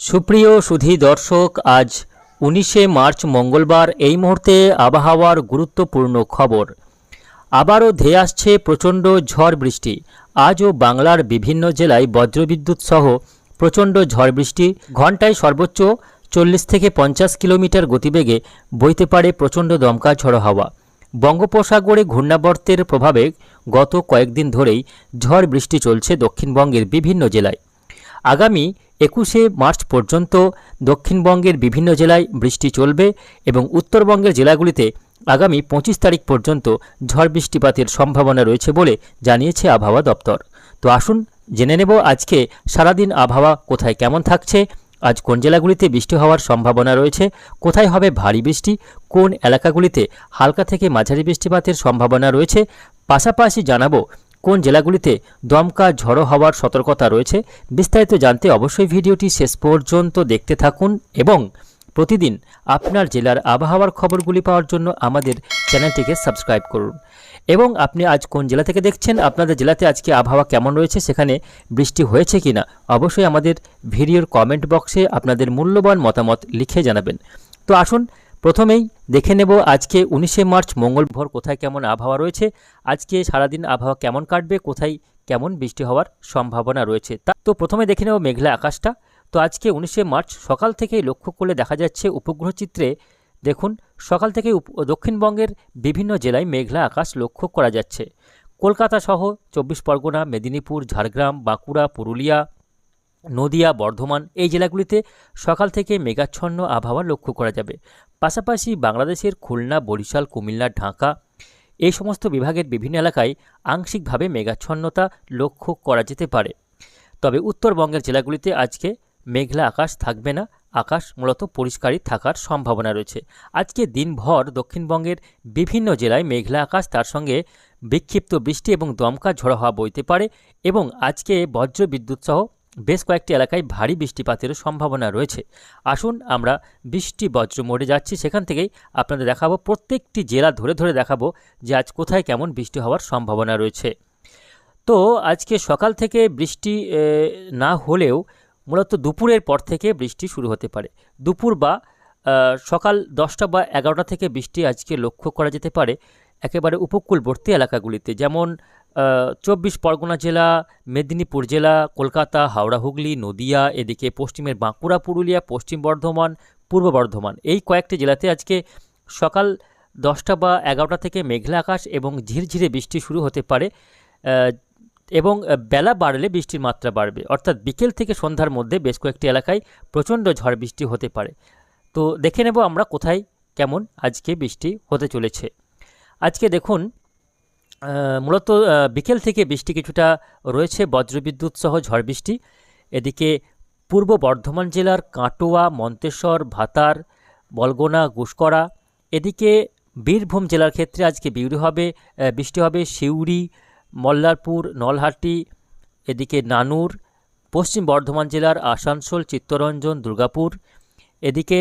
সুপ্রিয় সুধী দর্শক, আজ উনিশে মার্চ মঙ্গলবার এই মুহূর্তে আবহাওয়ার গুরুত্বপূর্ণ খবর। আবারও ধেয়ে আসছে প্রচণ্ড ঝড় বৃষ্টি। আজও বাংলার বিভিন্ন জেলায় বজ্রবিদ্যুৎ সহ প্রচণ্ড ঝড় বৃষ্টি। ঘন্টায় সর্বোচ্চ চল্লিশ থেকে পঞ্চাশ কিলোমিটার গতিবেগে বইতে পারে প্রচণ্ড দমকা ঝড়ো হাওয়া। বঙ্গোপসাগরে ঘূর্ণাবর্তের প্রভাবে গত কয়েকদিন ধরেই ঝড় বৃষ্টি চলছে দক্ষিণবঙ্গের বিভিন্ন জেলায়। আগামী একুশে মার্চ পর্যন্ত দক্ষিণবঙ্গের বিভিন্ন জেলায় বৃষ্টি চলবে এবং উত্তরবঙ্গের জেলাগুলিতে আগামী পঁচিশ তারিখ পর্যন্ত ঝড় বৃষ্টিপাতের সম্ভাবনা রয়েছে বলে জানিয়েছে আবহাওয়া দপ্তর। তো আসুন, জেনে নেব আজকে সারাদিন আবহাওয়া কোথায় কেমন থাকছে, আজ কোন জেলাগুলিতে বৃষ্টি হওয়ার সম্ভাবনা রয়েছে, কোথায় হবে ভারী বৃষ্টি, কোন এলাকাগুলিতে হালকা থেকে মাঝারি বৃষ্টিপাতের সম্ভাবনা রয়েছে, পাশাপাশি জানাব কোন জেলাগুলিতে দমকা ঝড়ো হওয়ার সতর্কতা রয়েছে বিস্তারিত জানতে অবশ্যই ভিডিওটি শেষ পর্যন্ত দেখতে থাকুন এবং প্রতিদিন আপনার জেলার আবহাওয়ার খবরগুলি পাওয়ার জন্য আমাদের চ্যানেলটিকে সাবস্ক্রাইব করুন। এবং আপনি আজ কোন জেলা থেকে দেখছেন, আপনাদের জেলাতে আজকে আবহাওয়া কেমন রয়েছে, সেখানে বৃষ্টি হয়েছে কি না অবশ্যই আমাদের ভিডিওর কমেন্ট বক্সে আপনাদের মূল্যবান মতামত লিখে জানাবেন। তো আসুন প্রথমেই দেখে নেব আজকে উনিশে মার্চ মঙ্গলভর কোথায় কেমন আবহাওয়া রয়েছে। আজকে সারাদিন আবহাওয়া কেমন কাটবে, কোথায় কেমন বৃষ্টি হওয়ার সম্ভাবনা রয়েছে। তা, তো প্রথমে দেখে নেব মেঘলা আকাশটা। তো আজকে উনিশে মার্চ, সকাল থেকেই লক্ষ্য করলে দেখা যাচ্ছে উপগ্রহ চিত্রে দেখুন, সকাল উপ- দক্ষিণবঙ্গের বিভিন্ন জেলায় মেঘলা আকাশ লক্ষ্য করা যাচ্ছে। কলকাতা সহ চব্বিশ পরগনা, মেদিনীপুর, ঝাড়গ্রাম, বাঁকুড়া, পুরুলিয়া নদিয়া, বর্ধমান এই জেলাগুলিতে সকাল থেকে মেঘাচ্ছন্ন আবহাওয়া লক্ষ্য করা যাবে। পাশাপাশি বাংলাদেশের খুলনা, বরিশাল, কুমিল্লা, ঢাকা এই সমস্ত বিভাগের বিভিন্ন এলাকায় আংশিকভাবে মেঘাচ্ছন্নতা লক্ষ্য করা যেতে পারে। তবে উত্তরবঙ্গের জেলাগুলিতে আজকে মেঘলা আকাশ থাকবে না। আকাশ মূলত পরিষ্কারই থাকার সম্ভাবনা রয়েছে। আজকে দিনভর দক্ষিণবঙ্গের বিভিন্ন জেলায় মেঘলা আকাশ, তার সঙ্গে বিক্ষিপ্ত বৃষ্টি এবং দমকা ঝড়ো হওয়া বইতে পারে এবং আজকে বজ্র বিদ্যুৎ সহ বেশ কয়েকটি এলাকায় ভারী বৃষ্টিপাতেরও সম্ভাবনা রয়েছে। আসুন আমরা বৃষ্টি বজ্র মোড়ে যাচ্ছি, সেখান থেকেই আপনাদের দেখাবো প্রত্যেকটি জেলা ধরে ধরে দেখাবো যে আজ কোথায় কেমন বৃষ্টি হওয়ার সম্ভাবনা রয়েছে। তো আজকে সকাল থেকে বৃষ্টি না হলেও মূলত দুপুরের পর থেকে বৃষ্টি শুরু হতে পারে। দুপুর বা সকাল দশটা বা এগারোটা থেকে বৃষ্টি আজকে লক্ষ্য করা যেতে পারে একেবারে উপকূলবর্তী এলাকাগুলিতে। যেমন চব্বিশ পরগনা জেলা, মেদিনীপুর জেলা, কলকাতা, হাওড়া, হুগলি, নদিয়া, এদিকে পশ্চিমের বাঁকুড়া, পুরুলিয়া, পশ্চিম বর্ধমান, পূর্ব বর্ধমান। এই কয়েকটি জেলাতে আজকে সকাল দশটা বা এগারোটা থেকে মেঘলা আকাশ এবং ঝিরঝিরে বৃষ্টি শুরু হতে পারে এবং বেলা বাড়লে বৃষ্টির মাত্রা বাড়বে। অর্থাৎ বিকেল থেকে সন্ধ্যার মধ্যে বেশ কয়েকটি এলাকায় প্রচণ্ড ঝড় বৃষ্টি হতে পারে। তো দেখে নেব আমরা কোথায় কেমন আজকে বৃষ্টি হতে চলেছে। আজকে দেখুন মূলত বিকেল থেকে বৃষ্টি কিছুটা রয়েছে, বজ্রবিদ্যুৎ সহ ঝড় বৃষ্টি। এদিকে পূর্ব বর্ধমান জেলার কাটোয়া, মন্তেশ্বর, ভাতার, বলগোনা, গুসকরা, এদিকে বীরভূম জেলার ক্ষেত্রে আজকে বিউরি হবে বৃষ্টি হবে সিউড়ি মল্লারপুর, নলহাটি, এদিকে নানুর, পশ্চিম বর্ধমান জেলার আসানসোল, চিত্তরঞ্জন, দুর্গাপুর, এদিকে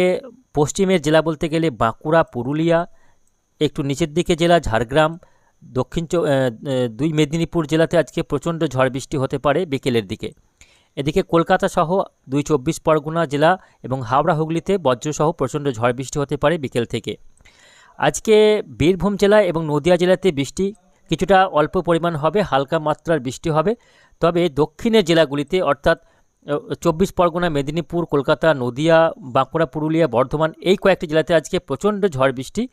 পশ্চিমের জেলা বলতে গেলে বাঁকুড়া, পুরুলিয়া, একটু নিচের দিকে জেলা ঝাড়গ্রাম দক্ষিণ দুই মেদিনীপুর জেলাতে আজকে প্রচণ্ড ঝড় বৃষ্টি হতে পারে বিকেলের দিকে। এদিকে কলকাতা সহ দুই চব্বিশ পরগনা জেলা এবং হাওড়া হুগলিতে বজ্রসহ প্রচণ্ড ঝড় বৃষ্টি হতে পারে বিকেল থেকে। আজকে বীরভূম জেলা এবং নদিয়া জেলাতে বৃষ্টি কিছুটা অল্প পরিমাণ হবে, হালকা মাত্রার বৃষ্টি হবে। তবে দক্ষিণের জেলাগুলিতে অর্থাৎ চব্বিশ পরগনা, মেদিনীপুর, কলকাতা, নদিয়া, বাঁকুড়া, পুরুলিয়া, বর্ধমান এই কয়েকটি জেলাতে আজকে প্রচণ্ড ঝড় বৃষ্টি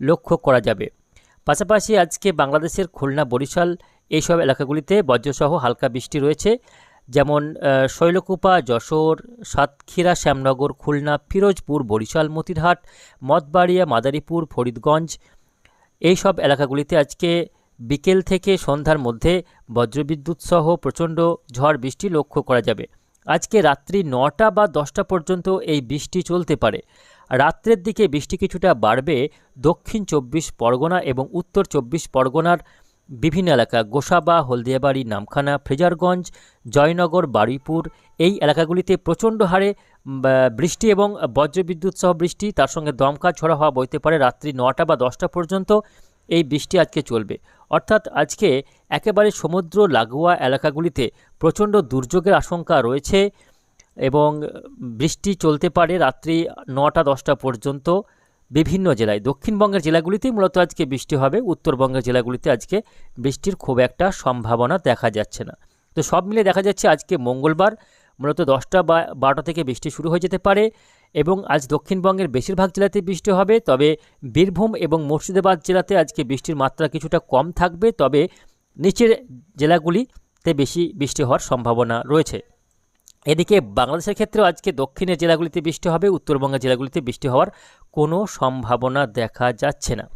লক্ষ্য করা যাবে। পাশাপাশি আজকে বাংলাদেশের খুলনা, বরিশাল এইসব এলাকাগুলিতে বজ্রসহ হালকা বৃষ্টি রয়েছে। যেমন শৈলকুপা, যশোর, সাতক্ষীরা, শ্যামনগর, খুলনা, ফিরোজপুর, বরিশাল, মতিরহাট মতবাড়িয়া মাদারীপুর, ফরিদগঞ্জ এইসব এলাকাগুলিতে আজকে বিকেল থেকে সন্ধ্যার মধ্যে বজ্রবিদ্যুৎ সহ প্রচণ্ড ঝড় বৃষ্টি লক্ষ্য করা যাবে। আজকে রাত্রি নটা বা দশটা পর্যন্ত এই বৃষ্টি চলতে পারে। রাত্রের দিকে বৃষ্টি কিছুটা বাড়বে দক্ষিণ চব্বিশ পরগনা এবং উত্তর চব্বিশ পরগনার বিভিন্ন এলাকা। গোসাবা, হলদিয়াবাড়ি, নামখানা, ফ্রেজারগঞ্জ, জয়নগর, বারুইপুর এই এলাকাগুলিতে প্রচণ্ড হারে বৃষ্টি এবং বজ্রবিদ্যুৎ সহ বৃষ্টি। তার সঙ্গে দমকা ছড়া হওয়া বইতে পারে রাত্রি নটা বা দশটা পর্যন্ত এই বৃষ্টি আজকে চলবে। অর্থাৎ আজকে একেবারে সমুদ্র লাগোয়া এলাকাগুলিতে প্রচণ্ড দুর্যোগের আশঙ্কা রয়েছে। এবং বৃষ্টি চলতে পারে রাত্রি নটা, দশটা পর্যন্ত বিভিন্ন জেলায়। দক্ষিণবঙ্গের জেলাগুলিতেই মূলত আজকে বৃষ্টি হবে, উত্তরবঙ্গের জেলাগুলিতে আজকে বৃষ্টির খুব একটা সম্ভাবনা দেখা যাচ্ছে না। তো সব মিলে দেখা যাচ্ছে আজকে মঙ্গলবার মূলত দশটা বা বারোটা থেকে বৃষ্টি শুরু হয়ে যেতে পারে এবং আজ দক্ষিণবঙ্গের বেশিরভাগ জেলাতে বৃষ্টি হবে, তবে বীরভূম এবং মুর্শিদাবাদ জেলাতে আজকে বৃষ্টির মাত্রা কিছুটা কম থাকবে, তবে নিচের জেলাগুলিতে বেশি বৃষ্টি হওয়ার সম্ভাবনা রয়েছে। এদিকে বাংলাদেশের ক্ষেত্রেও আজকে দক্ষিণের জেলাগুলিতে বৃষ্টি হবে, উত্তরবঙ্গের জেলাগুলিতে বৃষ্টি হওয়ার কোনো সম্ভাবনা দেখা যাচ্ছে না।